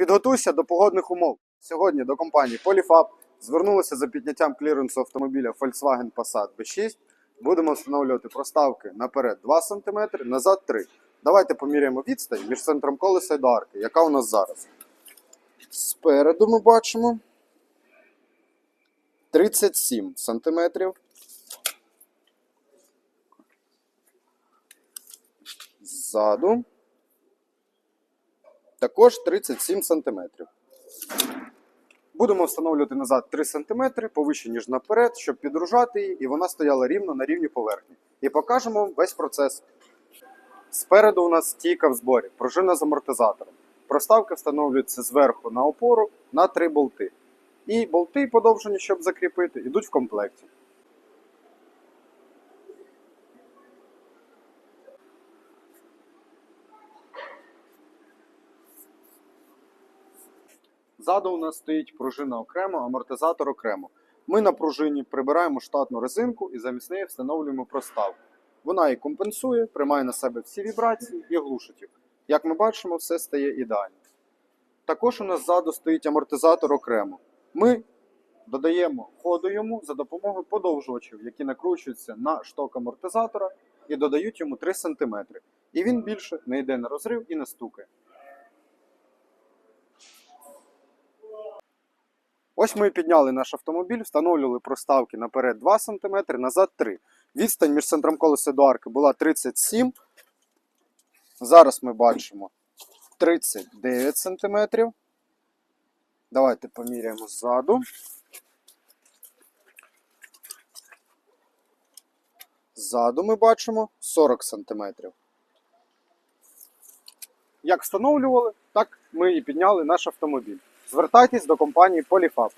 Підготуйся до погодних умов. Сьогодні до компанії Polyfab звернулися за підняттям кліренсу автомобіля Volkswagen Passat B6. Будемо встановлювати проставки наперед 2 см, назад 3 Давайте поміряємо відстань між центром колеса і до арки, яка у нас зараз. Спереду ми бачимо 37 см. Ззаду також 37 см. Будемо встановлювати назад 3 см, повище, ніж наперед, щоб підружати її, і вона стояла рівно на рівні поверхні. І покажемо весь процес. Спереду у нас стійка в зборі, пружина з амортизатором. Проставки встановлюються зверху на опору на 3 болти. І болти подовжені, щоб закріпити, йдуть в комплекті. Ззаду у нас стоїть пружина окремо, амортизатор окремо. Ми на пружині прибираємо штатну резинку і замість неї встановлюємо проставку. Вона її компенсує, приймає на себе всі вібрації і глушить їх. Як ми бачимо, все стає ідеально. Також у нас ззаду стоїть амортизатор окремо. Ми додаємо ходу йому за допомогою подовжувачів, які накручуються на шток амортизатора і додають йому 3 см. І він більше не йде на розрив і не стукає. Ось ми підняли наш автомобіль, встановлювали проставки наперед 2 см, назад 3 Відстань між центром колеса до арки була 37 Зараз ми бачимо 39 см. Давайте поміряємо ззаду. Ззаду ми бачимо 40 см. Як встановлювали, ми і підняли наш автомобіль. Звертайтесь до компанії Polyfab.